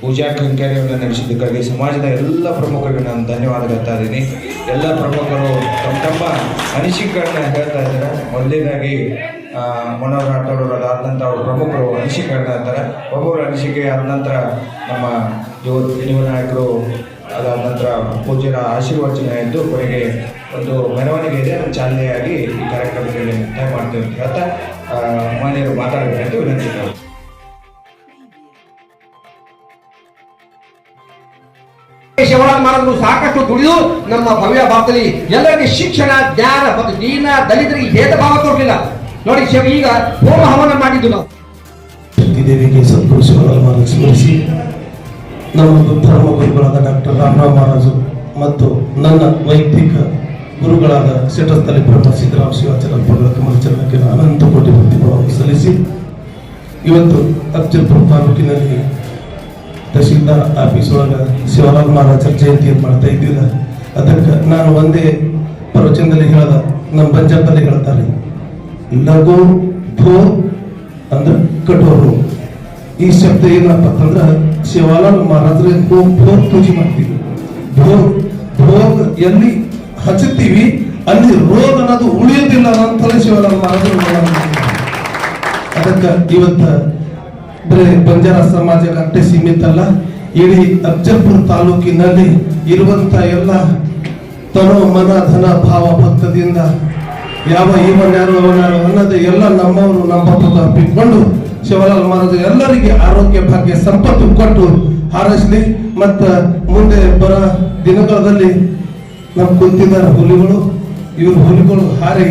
ಪೂಜಾ ಕೈಂಕರ್ಯವನ್ನು ನಡೆಸಿದ್ದಕ್ಕಾಗಿ ಸಮಾಜದ ಎಲ್ಲ ಪ್ರಮುಖರಿಗೆ ನಾನು ಧನ್ಯವಾದ ಹೇಳ್ತಾ ಇದ್ದೀನಿ. ಎಲ್ಲ ಪ್ರಮುಖರು ತಮ್ಮ ತಮ್ಮ ಅನಿಸಿಕೆಗಳನ್ನ ಹೇಳ್ತಾ ಇದ್ದಾರೆ. ಮೊದಲನೇದಾಗಿ ಮನೋಹರ್ ರಾಠೋಡ್ ಅದಾದಂಥ ಅವ್ರ ಪ್ರಮುಖರು ಅನಿಸಿಕೆಗಳನ್ನ ಹೇಳ್ತಾರೆ. ಒಬ್ಬೊಬ್ಬರು ಅನಿಸಿಕೆ ಆದ ನಂತರ ನಮ್ಮ ಯುವ ಯುವ ನಾಯಕರು ಅದಾದ ನಂತರ ಪೂಜ್ಯರ ಆಶೀರ್ವಚನ ಇದ್ದು ಕೊನೆಗೆ ಒಂದು ಮೆರವಣಿಗೆ ಇದೆ. ಚಾಲನೆಯಾಗಿ ಈ ಕಾರ್ಯಕ್ರಮದಲ್ಲಿ ಮುಕ್ತಾಯ ಮಾಡ್ತೇವೆ ಅಂತ ಹೇಳ್ತಾ ಮಾನ್ಯರು ಮಾತಾಡಬೇಕಂತ ವಿನಂತಿದ್ದಾರೆ ಶಿವರಾಜ್ ಮಹಾರಾಜರು ಸಾಕಷ್ಟು ದುಡಿದು ನಮ್ಮ ಭವ್ಯ ಭಾರತದಲ್ಲಿ ಎಲ್ಲರಿಗೆ ಶಿಕ್ಷಣ, ಜ್ಞಾನ ಮತ್ತು ದೀನ ದಲಿತರಿಗೆ ಭೇದ ಭಾವ ತೋರಲಿಲ್ಲ. ನೋಡಿ ಶಿವ ಈಗ ಹೋಮ ಹವನ ಮಾಡಿದ್ದು ನಾವು. ದೇವಿಗೆ ಮಹಾರಾಜ್ ಸ್ಮರಿಸಿ ನಮ್ಮ ಧರ್ಮ ಗುರುಗಳಾದ ಡಾಕ್ಟರ್ ರಾಮರಾವ್ ಮಹಾರಾಜು ಮತ್ತು ನನ್ನ ವೈಯಕ್ತಿಕ ಗುರುಗಳಾದ ಶಟಸ್ಥಲಿ ಬ್ರಹ್ಮ ಸಿದ್ದರಾಮ ಶಿವಾಚಾರ್ಯ ಪಗಳ ಕಮಲಚರಣಕ್ಕೆ ಅನಂತ ಕೋಟಿ ಸಲ್ಲಿಸಿ ಇವತ್ತು ಅಫಜಲ್ಪುರ ತಾಲೂಕಿನಲ್ಲಿ ತಹಶೀಲ್ದಾರ್ ಆಫೀಸ್ ಒಳಗೆ ಶಿವರಾಮ ಜಯಂತಿಯನ್ನು ಮಾಡ್ತಾ ಇದ್ದಿಲ್ಲ ಅದಕ್ಕೆ ನಾನು ಒಂದೇ ಪ್ರವಚನದಲ್ಲಿ ಹೇಳದ, ನಮ್ಮ ಪಂಜಾಬಲ್ಲಿ ಹೇಳ್ತಾರೆ, ಲಘು ಭೂ ಅಂದ್ರೆ ಕಠೋರು. ಈ ಶಬ್ದ ಏನಪ್ಪ ಅಂತಂದ್ರೆ ಶಿವಾಲಾಲ್ ಮಹಾರಾಜ್ರೆ ಭೋಗ್ ಭೋಗ್ ಪೂಜೆ ಮಾಡ್ತೀವಿ. ಭೋಗ್ ಭೋಗ್ ಎಲ್ಲಿ ಹಚ್ಚುತ್ತೀವಿ, ಅಲ್ಲಿ ರೋಗ ಅನ್ನೋದು ಉಳಿಯೋದಿಲ್ಲ ಅಂತಲೇ ಶಿವಾಲಾಲ್ ಮಹಾರಾಜರು ಅದಕ್ಕೆ ಇವತ್ತ ಬರೀ ಬಂಜಾರ ಸಮಾಜಕ್ಕೆ ಸೀಮಿತ ಅಲ್ಲ. ಇಡೀ ಅಜ್ಜಪುರ ತಾಲೂಕಿನಲ್ಲಿ ಇರುವಂತ ಎಲ್ಲ ತನೋ ಮನ ಧನ ಭಾವ ಭಕ್ತದಿಂದ ಯಾವ ಇವನ್ಯಾರು ಅವನ್ಯಾರು ಅನ್ನೋದು ಎಲ್ಲ ನಮ್ಮವರು ನಮ್ಮ ಅಪ್ಪಿಕೊಂಡು ಶಿವಲಾಲ್ ಮಹಾರಾಜ ಎಲ್ಲರಿಗೆ ಆರೋಗ್ಯ, ಭಾಗ್ಯ, ಸಂಪತ್ತು ಕೊಟ್ಟು ಹಾರೈಸಲಿ. ಮತ್ತ ಮುಂದೆ ಬರ ದಿನಗಳಲ್ಲಿ ನಮ್ಮ ಕುಂತಿದ್ದಾರೆ ಹುಲಿಗಳು, ಇವ್ರ ಹುಲಿಗಳು ಹಾರಿ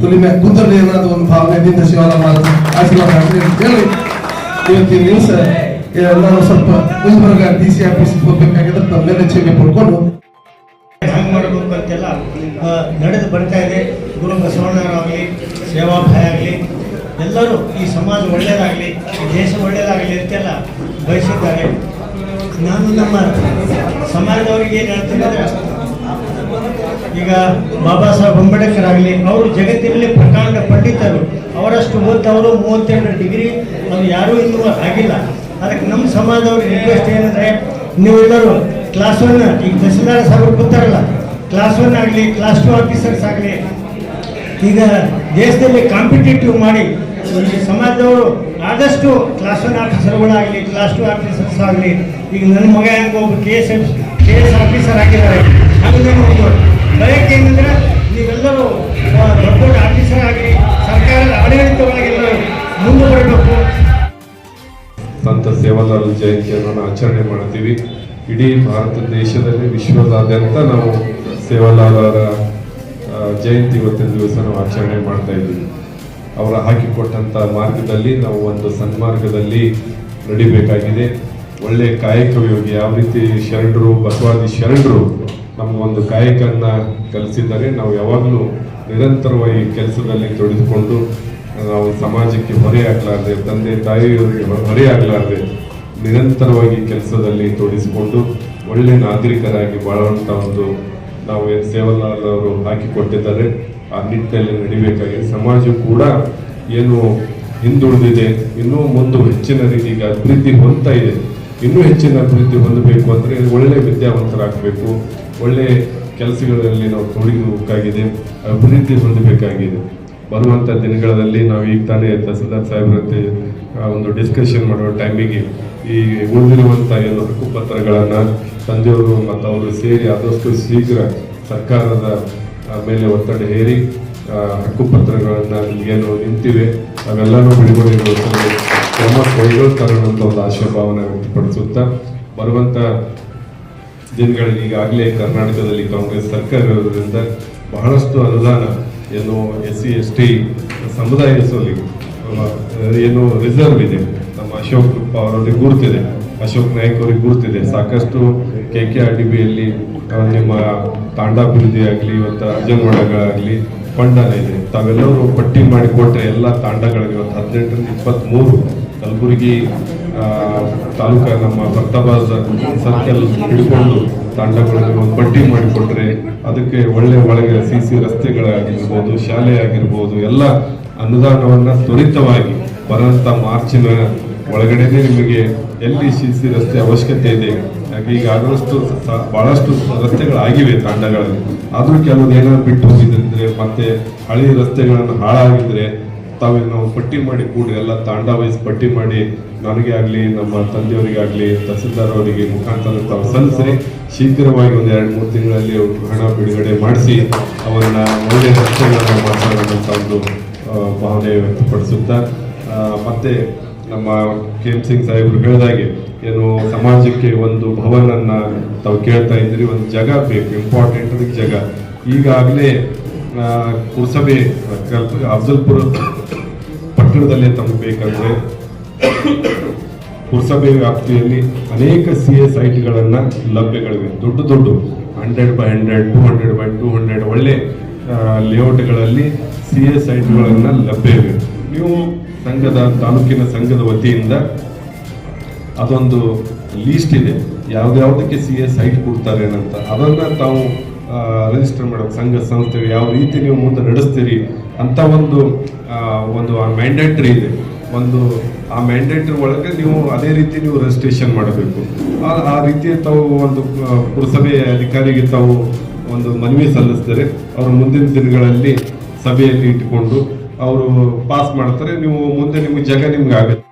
ಹುಲಿ ಮ್ಯಾಗ ಕುಂತಲ್ಲಿ ಅನ್ನೋದು ಒಂದು ಭಾವನೆಯಿಂದ ಶಿವಲಾಲ್ ಮಹಾರಾಜ ಆಶೀರ್ವಾದ ಹೇಳಿ. ಇವತ್ತಿನ ದಿವಸ ಎಲ್ಲರೂ ಸ್ವಲ್ಪ ಗುಲ್ಬರ್ಗ ಡಿ ಸಿ ಆಫೀಸ್ ಹೋಗ್ಬೇಕಾಗಿದ್ರೆ ತಮ್ಮೆಲ್ಲ ಮೇಲೆ ಕ್ಷಮೆ ಪಡ್ಕೊಂಡು. ಹಂಗೆ ಮಾಡಬೇಕು ನಡೆದು ಬರ್ತಾ ಇದೆ. ಗುರು ಬಸವಣ್ಣರಾಗಲಿ, ಸೇವಾಭಾಯ ಆಗಲಿ, ಎಲ್ಲರೂ ಈ ಸಮಾಜ ಒಳ್ಳೆಯದಾಗಲಿ ದೇಶ ಒಳ್ಳೆಯದಾಗಲಿ ಅಂತೆಲ್ಲ ಬಯಸಿದ್ದಾರೆ. ನಾನು ನಮ್ಮ ಸಮಾಜದವರಿಗೆ ಏನು ಹೇಳ್ತೀನಿ ಈಗ ಬಾಬಾ ಸಾಹೇಬ್ ಅಂಬೇಡ್ಕರ್ ಆಗಲಿ ಅವರು ಜಗತ್ತಿನಲ್ಲಿ ಪ್ರಕಾಂಡ ಪಂಡಿತರು. ಅವರಷ್ಟು ಓದ್ದವರು ಮೂವತ್ತೆರಡು ಡಿಗ್ರಿ, ಅದು ಯಾರೂ ಇನ್ನೂ ಆಗಿಲ್ಲ. ಅದಕ್ಕೆ ನಮ್ಮ ಸಮಾಜದವ್ರಿಗೆ ರಿಕ್ವೆಸ್ಟ್ ಏನಂದರೆ, ನೀವೆಲ್ಲರೂ ಕ್ಲಾಸ್ ಒನ್ ಈಗ ತಹಸೀಲ್ದಾರ್ ಸಾಹೇಬರು ಕೂತಾರಲ್ಲ ಕ್ಲಾಸ್ ಒನ್ ಆಗಲಿ ಕ್ಲಾಸ್ ಟು ಆಫೀಸರ್ಸ್ ಆಗಲಿ, ಈಗ ದೇಶದಲ್ಲಿ ಕಾಂಪಿಟೇಟಿವ್ ಮಾಡಿ, ಈ ಸಮಾಜದವರು ಆದಷ್ಟು ಕ್ಲಾಸ್ ಒನ್ ಆಫೀಸರ್ಗಳಾಗಲಿ ಕ್ಲಾಸ್ ಟು ಆಫೀಸರ್ಸ್ ಆಗಲಿ, ಈಗ ನನ್ನ ಮಗ ಹೆಂಗೆ ಒಬ್ಬ K S F K S officer ಆಗಿದ್ದಾರೆ. ಸೇವಾಲಾಲ್ ಜಯಂತಿಯನ್ನು ಆಚರಣೆ ಮಾಡ್ತೀವಿ ಇಡೀ ಭಾರತ ದೇಶದಲ್ಲಿ ವಿಶ್ವದಾದ್ಯಂತ ನಾವು ಸೇವಾಲಾಲರ ಆ, ಜಯಂತಿ ಇವತ್ತಿನ ದಿವಸ ನಾವು ಆಚರಣೆ ಮಾಡ್ತಾ ಇದ್ದೀವಿ. ಅವರ ಹಾಕಿಕೊಟ್ಟಂತ ಮಾರ್ಗದಲ್ಲಿ ನಾವು ಒಂದು ಸನ್ಮಾರ್ಗದಲ್ಲಿ ನಡಿಬೇಕಾಗಿದೆ. ಒಳ್ಳೆ ಕಾಯಕ ಯೋಗಿ ಯಾವ ರೀತಿ ಶರಣರು ಬಸವಾದಿ ಶರಣರು ನಮಗೊಂದು ಕಾಯಕನ್ನ ಕಲಿಸಿದ್ದಾರೆ. ನಾವು ಯಾವಾಗಲೂ ನಿರಂತರವಾಗಿ ಕೆಲಸದಲ್ಲಿ ತೊಡೆದುಕೊಂಡು ನಾವು ಸಮಾಜಕ್ಕೆ ಹೊರೆಯಾಗಲಾರ್ದೆ ತಂದೆ ತಾಯಿಯವರಿಗೆ ಹೊರೆಯಾಗಲಾರ್ದೆ ನಿರಂತರವಾಗಿ ಕೆಲಸದಲ್ಲಿ ತೊಡಗಿಸಿಕೊಂಡು ಒಳ್ಳೆ ನಾಗರಿಕರಾಗಿ ಬಾಳುವಂಥ ಒಂದು ನಾವು ಸೇವಲಾಲ್ ಅವರು ಹಾಕಿಕೊಟ್ಟಿದ್ದಾರೆ, ಆ ನಿಟ್ಟಿನಲ್ಲಿ ನಡಿಬೇಕಾಗಿದೆ. ಸಮಾಜ ಕೂಡ ಏನು ಹಿಂದುಳಿದಿದೆ, ಇನ್ನೂ ಮುಂದೆ ಹೆಚ್ಚಿನ ರೀತಿಗೆ ಅಭಿವೃದ್ಧಿ ಹೊಂದ್ತಾ ಇದೆ. ಇನ್ನೂ ಹೆಚ್ಚಿನ ಅಭಿವೃದ್ಧಿ ಹೊಂದಬೇಕು ಅಂದರೆ ಒಳ್ಳೆ ವಿದ್ಯಾವಂತರಾಗಬೇಕು. ಒಳ್ಳೆ ಕೆಲಸಗಳಲ್ಲಿ ನಾವು ತೊಡಗಬೇಕಾಗಿದೆ ಅಭಿವೃದ್ಧಿ ಹೊಂದಬೇಕಾಗಿದೆ. ಬರುವಂಥ ದಿನಗಳಲ್ಲಿ ನಾವು ಈಗ ತಾನೇ ತಹಸೀಲ್ದಾರ್ ಸಾಹೇಬ್ರಂತೆ ಒಂದು ಡಿಸ್ಕಷನ್ ಮಾಡುವ ಟೈಮಿಗೆ ಈ ಉಳಿದಿರುವಂಥ ಏನು ಹಕ್ಕುಪತ್ರಗಳನ್ನು ತಂದೆಯವರು ಮತ್ತು ಅವರು ಸೇರಿ ಆದಷ್ಟು ಶೀಘ್ರ ಸರ್ಕಾರದ ಮೇಲೆ ಒತ್ತಡ ಹೇರಿ ಹಕ್ಕು ಹಕ್ಕುಪತ್ರಗಳನ್ನು ಏನು ನಿಂತಿವೆ, ಅವೆಲ್ಲನೂ ಬಿಡುಗಡೆಗೊಳಿಸಲು ಕ್ರಮ ಕೈಗೊಳ್ತಾರೆ ಅನ್ನೋ ಒಂದು ಆಶಾಭಾವನೆ ವ್ಯಕ್ತಪಡಿಸುತ್ತಾ ಬರುವಂಥ ದಿನಗಳಲ್ಲಿ ಈಗಾಗಲೇ ಕರ್ನಾಟಕದಲ್ಲಿ ಕಾಂಗ್ರೆಸ್ ಸರ್ಕಾರ ಇರೋದ್ರಿಂದ ಬಹಳಷ್ಟು ಅನುದಾನ, ಏನು ಎಸ್ ಸಿ, ಎಸ್ ಟಿ ಸಮುದಾಯ ಏನು ರಿಸರ್ವ್ ಇದೆ. ಅಶೋಕ್ ಅವರವರಿಗೆ ಗುರುತಿದೆ. ಅಶೋಕ್ ನಾಯ್ಕ್ ಅವ್ರಿಗೆ ಗುರುತಿದೆ. ಸಾಕಷ್ಟು ಕೆ ಕೆ ಆರ್ ಡಿ ಬಿಯಲ್ಲಿ ನಿಮ್ಮ ತಾಂಡಾಭಿವೃದ್ಧಿ ಆಗಲಿ ಇವತ್ತು ಅರ್ಜನವಾಡಗಳಾಗಲಿ ಫಂಡನ ಇದೆ. ತಾವೆಲ್ಲರೂ ಪಟ್ಟಿ ಮಾಡಿ ಕೊಟ್ಟರೆ ಎಲ್ಲ ತಾಂಡಗಳಿಗೆ ಇವತ್ತು ಹದಿನೆಂಟರಿಂದ ಇಪ್ಪತ್ತ್ಮೂರು ಕಲಬುರಗಿ ತಾಲೂಕ ನಮ್ಮ ಭಕ್ತಬಾಜ್ ಸರ್ಕಲ್ ಹಿಡ್ಕೊಂಡು ತಾಂಡಗಳಿಗೆ ಒಂದು ಪಟ್ಟಿ ಮಾಡಿಕೊಟ್ರೆ ಅದಕ್ಕೆ ಒಳ್ಳೆ ಒಳಗೆ ಸಿ ಸಿ ರಸ್ತೆಗಳಾಗಿರ್ಬೋದು ಶಾಲೆ ಆಗಿರ್ಬೋದು ಎಲ್ಲ ಅನುದಾನವನ್ನು ತ್ವರಿತವಾಗಿ ಬರೋಂಥ ಮಾರ್ಚಿನ ಒಳಗಡೆನೆ ನಿಮಗೆ ಎಲ್ಲಿ ಸಿ ಸಿ ರಸ್ತೆ ಅವಶ್ಯಕತೆ ಇದೆ ಯಾಕೆ ಈಗ ಆದಷ್ಟು ಬಹಳಷ್ಟು ರಸ್ತೆಗಳಾಗಿವೆ ತಾಂಡಗಳಲ್ಲಿ. ಆದರೂ ಕೆಲವೊಂದು ಏನಾದ್ರು ಬಿಟ್ಟು ಹೋಗಿದ್ರೆ ಮತ್ತೆ ಹಳಿ ರಸ್ತೆಗಳನ್ನು ಹಾಳಾಗಿದ್ರೆ ತಾವೇ ನಾವು ಪಟ್ಟಿ ಮಾಡಿ ಕೂಡಿ ಎಲ್ಲ ತಾಂಡ ವೈಸ್ ಪಟ್ಟಿ ಮಾಡಿ ನನಗೆ ಆಗಲಿ, ನಮ್ಮ ತಂದೆಯವರಿಗಾಗಲಿ ತಹಸೀಲ್ದಾರ್ ಅವರಿಗೆ ಮುಖಾಂತರ ತಾವು ಸಲ್ಲಿಸಿ ಶೀಘ್ರವಾಗಿ ಒಂದು ಎರಡು ಮೂರು ತಿಂಗಳಲ್ಲಿ ಹಣ ಬಿಡುಗಡೆ ಮಾಡಿಸಿ ಅವನ್ನ ಒಳ್ಳೆಯ ರಸ್ತೆಗಳನ್ನು ಅನ್ನೋಂಥ ಒಂದು ಭಾವನೆ ವ್ಯಕ್ತಪಡಿಸುತ್ತಾ ಮತ್ತೆ ನಮ್ಮ ಕೆ ಎಂ ಸಿಂಗ್ ಸಾಹೇಬರು ಹೇಳಿದಾಗೆ ಏನು ಸಮಾಜಕ್ಕೆ ಒಂದು ಭವನನ್ನು ತಾವು ಕೇಳ್ತಾ ಇದ್ರಿ, ಒಂದು ಜಾಗ ಬೇಕು ಇಂಪಾರ್ಟೆಂಟ್ ಅದಕ್ಕೆ ಜಾಗ. ಈಗಾಗಲೇ ಪುರಸಭೆ ಕಲ್ಪ ಅಫ್ಜಲ್ಪುರ ಪಟ್ಟಣದಲ್ಲೇ ತಮಗೆ ಬೇಕಂದರೆ, ಪುರಸಭೆ ವ್ಯಾಪ್ತಿಯಲ್ಲಿ ಅನೇಕ ಸಿ ಎ ಸೈಟ್ಗಳನ್ನು ಲಭ್ಯಗಳಿವೆ. ದೊಡ್ಡ ದೊಡ್ಡ hundred by hundred two hundred by two hundred ಒಳ್ಳೆ ಲೇಔಟ್ಗಳಲ್ಲಿ ಸಿ ಎ ಸೈಟ್ಗಳನ್ನು ಲಭ್ಯವಿವೆ ನೀವು ಸಂಘದ ತಾಲೂಕಿನ ಸಂಘದ ವತಿಯಿಂದ ಅದೊಂದು ಲೀಸ್ಟ್ ಇದೆ. ಯಾವ್ದಾವುದಕ್ಕೆ ಸಿ ಎ ಸೈಟ್ ಕೊಡ್ತಾರೆ ಅಂತ ಅದನ್ನು ತಾವು ರಿಜಿಸ್ಟರ್ ಮಾಡೋದು ಸಂಘ ಸಂಸ್ಥೆ ಯಾವ ರೀತಿ ನೀವು ಮುಂದೆ ನಡೆಸ್ತೀರಿ ಅಂತ ಒಂದು ಆ, ಒಂದು ಮ್ಯಾಂಡೇಟ್ರಿ ಇದೆ. ಒಂದು ಆ ಮ್ಯಾಂಡೇಟ್ರಿ ಒಳಗೆ ನೀವು ಅದೇ ರೀತಿ ನೀವು ರಿಜಿಸ್ಟ್ರೇಷನ್ ಮಾಡಬೇಕು. ಆ ಆ ರೀತಿ ತಾವು ಒಂದು ಆ, ಪುರಸಭೆ ಅಧಿಕಾರಿಗೆ ತಾವು ಒಂದು ಮನವಿ ಸಲ್ಲಿಸಿದರೆ ಅವರು ಮುಂದಿನ ದಿನಗಳಲ್ಲಿ ಸಭೆಯಲ್ಲಿ ಇಟ್ಟುಕೊಂಡು ಅವರು ಪಾಸ್ ಮಾಡ್ತಾರೆ ನೀವು ಮುಂದೆ ನಿಮ್ಗೆ ಜಾಗ ನಿಮ್ಗೆ ಆಗುತ್ತೆ.